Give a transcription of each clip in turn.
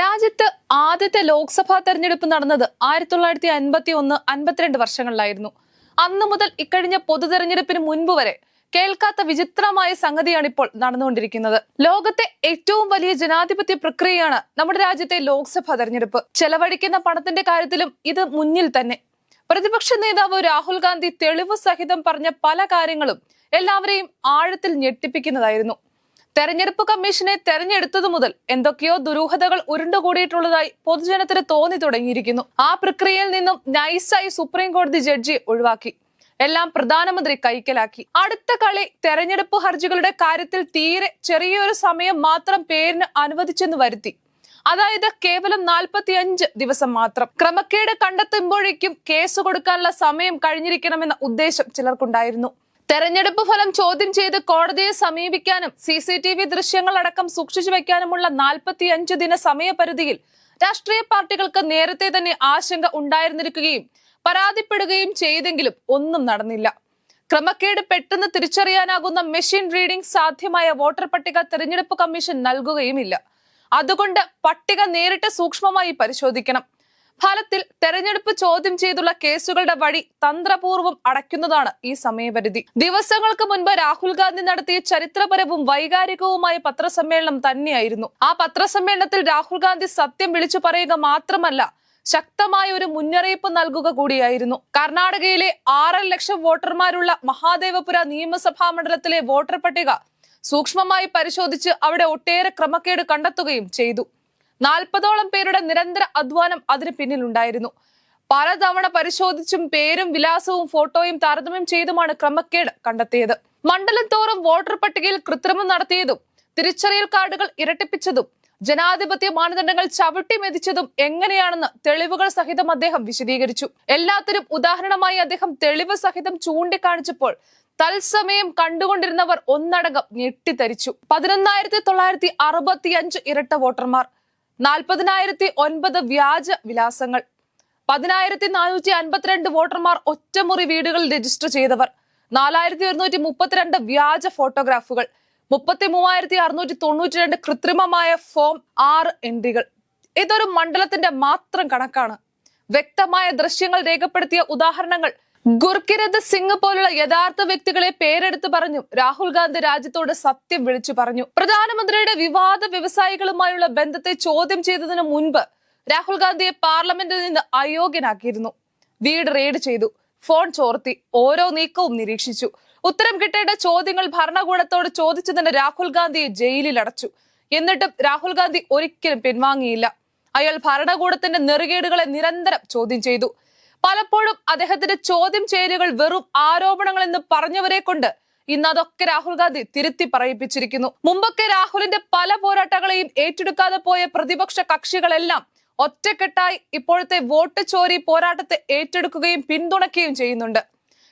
രാജ്യത്ത് ആദ്യത്തെ ലോക്സഭാ തെരഞ്ഞെടുപ്പ് നടന്നത് ആയിരത്തി തൊള്ളായിരത്തി അൻപത്തി ഒന്ന് അൻപത്തിരണ്ട് വർഷങ്ങളിലായിരുന്നു. അന്ന് മുതൽ ഇക്കഴിഞ്ഞ പൊതു തെരഞ്ഞെടുപ്പിന് മുൻപ് വരെ കേൾക്കാത്ത വിചിത്രമായ സംഗതിയാണ് ഇപ്പോൾ നടന്നുകൊണ്ടിരിക്കുന്നത്. ലോകത്തെ ഏറ്റവും വലിയ ജനാധിപത്യ പ്രക്രിയയാണ് നമ്മുടെ രാജ്യത്തെ ലോക്സഭാ തെരഞ്ഞെടുപ്പ്. ചെലവഴിക്കുന്ന പണത്തിന്റെ കാര്യത്തിലും ഇത് മുന്നിൽ തന്നെ. പ്രതിപക്ഷ നേതാവ് രാഹുൽ ഗാന്ധി തെളിവ് സഹിതം പറഞ്ഞ പല കാര്യങ്ങളും എല്ലാവരെയും ആഴത്തിൽ ഞെട്ടിപ്പിക്കുന്നതായിരുന്നു. തെരഞ്ഞെടുപ്പ് കമ്മീഷനെ തെരഞ്ഞെടുത്തതു മുതൽ എന്തൊക്കെയോ ദുരൂഹതകൾ ഉരുണ്ടുകൂടിയിട്ടുള്ളതായി പൊതുജനത്തിന് തോന്നി തുടങ്ങിയിരിക്കുന്നു. ആ പ്രക്രിയയിൽ നിന്നും നൈസായി സുപ്രീം കോടതി ജഡ്ജി ഒഴിവാക്കി. എല്ലാം പ്രധാനമന്ത്രി കൈക്കലാക്കി. അടുത്ത കളി തെരഞ്ഞെടുപ്പ് ഹർജികളുടെ കാര്യത്തിൽ തീരെ ചെറിയൊരു സമയം മാത്രം പേരിന് അനുവദിച്ചെന്ന് വരുത്തി. അതായത് കേവലം നാൽപ്പത്തി അഞ്ച് ദിവസം മാത്രം. ക്രമക്കേട് കണ്ടെത്തുമ്പോഴേക്കും കേസ് കൊടുക്കാനുള്ള സമയം കഴിഞ്ഞിരിക്കണമെന്ന ഉദ്ദേശം ചിലർക്കുണ്ടായിരുന്നു. തെരഞ്ഞെടുപ്പ് ഫലം ചോദ്യം ചെയ്ത് കോടതിയെ സമീപിക്കാനും സി സി ടി വി ദൃശ്യങ്ങളടക്കം സൂക്ഷിച്ചു വെക്കാനുമുള്ള നാൽപ്പത്തിയഞ്ച് ദിന സമയപരിധിയിൽ രാഷ്ട്രീയ പാർട്ടികൾക്ക് നേരത്തെ തന്നെ ആശങ്ക ഉണ്ടായിരുന്നിരിക്കുകയും പരാതിപ്പെടുകയും ചെയ്തെങ്കിലും ഒന്നും നടന്നില്ല. ക്രമക്കേട് പെട്ടെന്ന് തിരിച്ചറിയാനാകുന്ന മെഷീൻ റീഡിംഗ് സാധ്യമായ വോട്ടർ പട്ടിക തെരഞ്ഞെടുപ്പ് കമ്മീഷൻ നൽകുകയുമില്ല. അതുകൊണ്ട് പട്ടിക നേരിട്ട് സൂക്ഷ്മമായി പരിശോധിക്കണം. ഫലത്തിൽ തെരഞ്ഞെടുപ്പ് ചോദ്യം ചെയ്തുള്ള കേസുകളുടെ വഴി തന്ത്രപൂർവം അടയ്ക്കുന്നതാണ് ഈ സമയപരിധി. ദിവസങ്ങൾക്ക് മുൻപ് രാഹുൽ ഗാന്ധി നടത്തിയ ചരിത്രപരവും വൈകാരികവുമായ പത്രസമ്മേളനം തന്നെയായിരുന്നു. ആ പത്രസമ്മേളനത്തിൽ രാഹുൽ ഗാന്ധി സത്യം വിളിച്ചു പറയുക മാത്രമല്ല ശക്തമായ ഒരു മുന്നറിയിപ്പ് നൽകുക കൂടിയായിരുന്നു. കർണാടകയിലെ ആറര ലക്ഷം വോട്ടർമാരുള്ള മഹാദേവപുര നിയമസഭാ മണ്ഡലത്തിലെ വോട്ടർ പട്ടിക സൂക്ഷ്മമായി പരിശോധിച്ച് അവിടെ ഒട്ടേറെ ക്രമക്കേട് കണ്ടെത്തുകയും ചെയ്തു. നാൽപ്പതോളം പേരുടെ നിരന്തര അധ്വാനം അതിന് പിന്നിലുണ്ടായിരുന്നു. പലതവണ പരിശോധിച്ചും പേരും വിലാസവും ഫോട്ടോയും താരതമ്യം ചെയ്തുമാണ് ക്രമക്കേട് കണ്ടെത്തിയത്. മണ്ഡലം തോറും വോട്ടർ പട്ടികയിൽ കൃത്രിമം നടത്തിയതും തിരിച്ചറിയൽ കാർഡുകൾ ഇരട്ടിപ്പിച്ചതും ജനാധിപത്യ മാനദണ്ഡങ്ങൾ ചവിട്ടി മെതിച്ചതും എങ്ങനെയാണെന്ന് തെളിവുകൾ സഹിതം അദ്ദേഹം വിശദീകരിച്ചു. എല്ലാത്തിനും ഉദാഹരണമായി അദ്ദേഹം തെളിവ് സഹിതം ചൂണ്ടിക്കാണിച്ചപ്പോൾ തത്സമയം കണ്ടുകൊണ്ടിരുന്നവർ ഒന്നടങ്കം ഞെട്ടിത്തരിച്ചു. പതിനൊന്നായിരത്തി തൊള്ളായിരത്തി അറുപത്തി അഞ്ച് ഇരട്ട വോട്ടർമാർ. നാൽപ്പതിനായിരത്തി ഒൻപത് വ്യാജ വിലാസങ്ങൾ. പതിനായിരത്തി നാനൂറ്റി അൻപത്തിരണ്ട് വോട്ടർമാർ ഒറ്റമുറി വീടുകളിൽ രജിസ്റ്റർ ചെയ്തവർ. നാലായിരത്തി ഒരുന്നൂറ്റി മുപ്പത്തിരണ്ട് വ്യാജ ഫോട്ടോഗ്രാഫുകൾ. മുപ്പത്തി മൂവായിരത്തി അറുന്നൂറ്റി തൊണ്ണൂറ്റി രണ്ട് കൃത്രിമമായ ഫോം ആറ് എൻട്രികൾ. ഇതൊരു മണ്ഡലത്തിന്റെ മാത്രം കണക്കാണ്. വ്യക്തമായ ദൃശ്യങ്ങൾ രേഖപ്പെടുത്തിയ ഉദാഹരണങ്ങൾ ഗുർക്കിരത് സിംഗ് പോലുള്ള യഥാർത്ഥ വ്യക്തികളെ പേരെടുത്ത് പറഞ്ഞു. രാഹുൽ ഗാന്ധി രാജ്യത്തോട് സത്യം വിളിച്ചു പറഞ്ഞു. പ്രധാനമന്ത്രിയുടെ വിവാദ വ്യവസായികളുമായുള്ള ബന്ധത്തെ ചോദ്യം ചെയ്തതിനു മുൻപ് രാഹുൽ ഗാന്ധിയെ പാർലമെന്റിൽ നിന്ന് അയോഗ്യനാക്കിയിരുന്നു. വീട് റെയ്ഡ് ചെയ്തു. ഫോൺ ചോർത്തി. ഓരോ നീക്കവും നിരീക്ഷിച്ചു. ഉത്തരം കിട്ടേണ്ട ചോദ്യങ്ങൾ ഭരണകൂടത്തോട് ചോദിച്ചതിന് രാഹുൽ ഗാന്ധിയെ ജയിലിൽ അടച്ചു. എന്നിട്ടും രാഹുൽ ഗാന്ധി ഒരിക്കലും പിൻവാങ്ങിയില്ല. അയാൾ ഭരണകൂടത്തിന്റെ നെറുകേടുകളെ നിരന്തരം ചോദ്യം ചെയ്തു. പലപ്പോഴും അദ്ദേഹത്തിന്റെ ചോദ്യം ചെയ്യലുകൾ വെറും ആരോപണങ്ങൾ എന്ന് പറഞ്ഞവരെ കൊണ്ട് ഇന്ന് അതൊക്കെ രാഹുൽ ഗാന്ധി തിരുത്തി പറയിപ്പിച്ചിരിക്കുന്നു. മുമ്പൊക്കെ രാഹുലിന്റെ പല പോരാട്ടങ്ങളെയും ഏറ്റെടുക്കാതെ പോയ പ്രതിപക്ഷ കക്ഷികളെല്ലാം ഒറ്റക്കെട്ടായി ഇപ്പോഴത്തെ വോട്ട് ചോരി പോരാട്ടത്തെ ഏറ്റെടുക്കുകയും പിന്തുണയ്ക്കുകയും ചെയ്യുന്നുണ്ട്.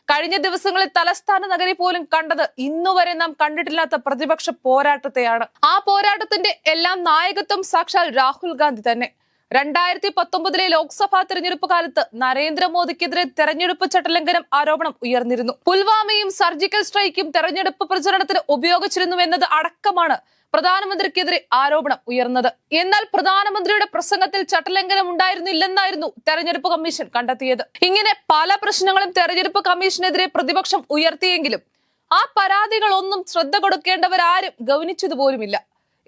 കഴിഞ്ഞ ദിവസങ്ങളിൽ തലസ്ഥാന നഗരി പോലും കണ്ടത് ഇന്നുവരെ നാം കണ്ടിട്ടില്ലാത്ത പ്രതിപക്ഷ പോരാട്ടത്തെയാണ്. ആ പോരാട്ടത്തിന്റെ എല്ലാം നായകത്വം സാക്ഷാൽ രാഹുൽ ഗാന്ധി തന്നെ. രണ്ടായിരത്തി പത്തൊമ്പതിലെ ലോക്സഭാ തെരഞ്ഞെടുപ്പ് കാലത്ത് നരേന്ദ്രമോദിക്കെതിരെ തെരഞ്ഞെടുപ്പ് ചട്ടലംഘനം ആരോപണം ഉയർന്നിരുന്നു. പുൽവാമയും സർജിക്കൽ സ്ട്രൈക്കും തെരഞ്ഞെടുപ്പ് പ്രചരണത്തിന് ഉപയോഗിച്ചിരുന്നു എന്നത് അടക്കമാണ് പ്രധാനമന്ത്രിക്കെതിരെ ആരോപണം ഉയർന്നത്. എന്നാൽ പ്രധാനമന്ത്രിയുടെ പ്രസംഗത്തിൽ ചട്ടലംഘനം ഉണ്ടായിരുന്നില്ലെന്നായിരുന്നു തെരഞ്ഞെടുപ്പ് കമ്മീഷൻ കണ്ടെത്തിയത്. ഇങ്ങനെ പല പ്രശ്നങ്ങളും തെരഞ്ഞെടുപ്പ് കമ്മീഷനെതിരെ പ്രതിപക്ഷം ഉയർത്തിയെങ്കിലും ആ പരാതികളൊന്നും ശ്രദ്ധ കൊടുക്കേണ്ടവരാരും ഗൗനിച്ചതുപോലുമില്ല.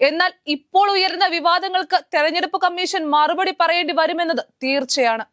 എന്നാൽ ഇപ്പോൾ ഉയരുന്ന വിവാദങ്ങൾക്ക് തെരഞ്ഞെടുപ്പ് കമ്മീഷൻ മറുപടി പറയേണ്ടി വരുമെന്നത് തീർച്ചയാണ്.